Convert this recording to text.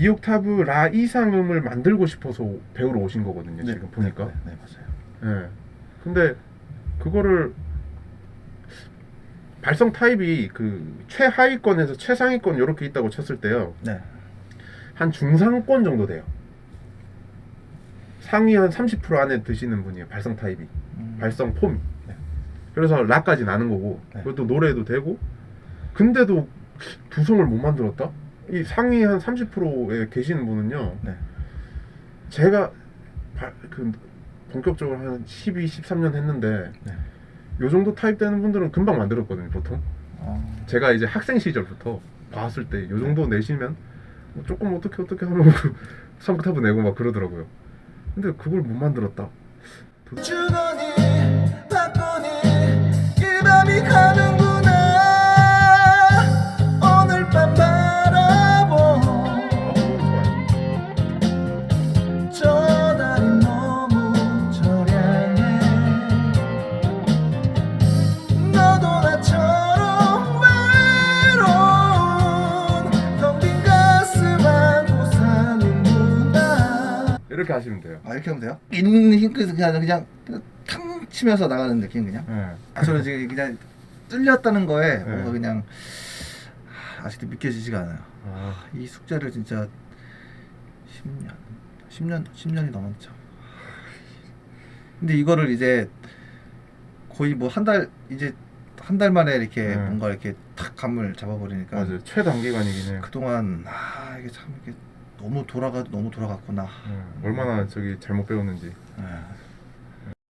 2옥타브 라 이상음을 만들고 싶어서 배우러 오신 거거든요. 네, 지금 보니까. 네, 네, 네, 맞아요. 네. 근데 그거를 발성 타입이 그 최하위권에서 최상위권 이렇게 있다고 쳤을 때요. 네. 한 중상권 정도 돼요. 상위 한 30% 안에 드시는 분이에요. 발성 타입이. 음. 발성 폼이. 네. 그래서 라까지 나는 거고. 네. 그것도 노래도 되고. 근데도 두 송을 못 만들었다? 이 상위 한 30%에 계시는 분은요. 네. 제가 바- 그 본격적으로 한 12, 13년 했는데 네. 요 정도 타입 되는 분들은 금방 만들었거든요, 보통. 어. 제가 이제 학생 시절부터 봤을 때 요 정도 내시면 뭐 조금 어떻게 어떻게 하면 삼크타브 내고 막 그러더라고요. 근데 그걸 못 만들었다. 주거니 이렇게 하시면 돼요. 아 이렇게 하면 돼요? 있는 힘께서 그냥 그냥 그냥 탕 치면서 나가는 느낌 그냥. 네. 아, 저는 지금 그냥 뚫렸다는 거에 뭔가 네. 그냥 아, 아직도 믿겨지지가 않아요. 아, 이 숙제를 진짜 10년, 10년, 10년이 넘었죠. 근데 이거를 이제 거의 뭐 한 달 이제 한 달 만에 이렇게 네. 뭔가 이렇게 탁 감을 잡아버리니까 맞아요. 최단기간이긴 해요. 그동안 아 이게 참 이게 너무 돌아가 너무 돌아갔구나. 네. 얼마나 저기 잘못 배웠는지. 예.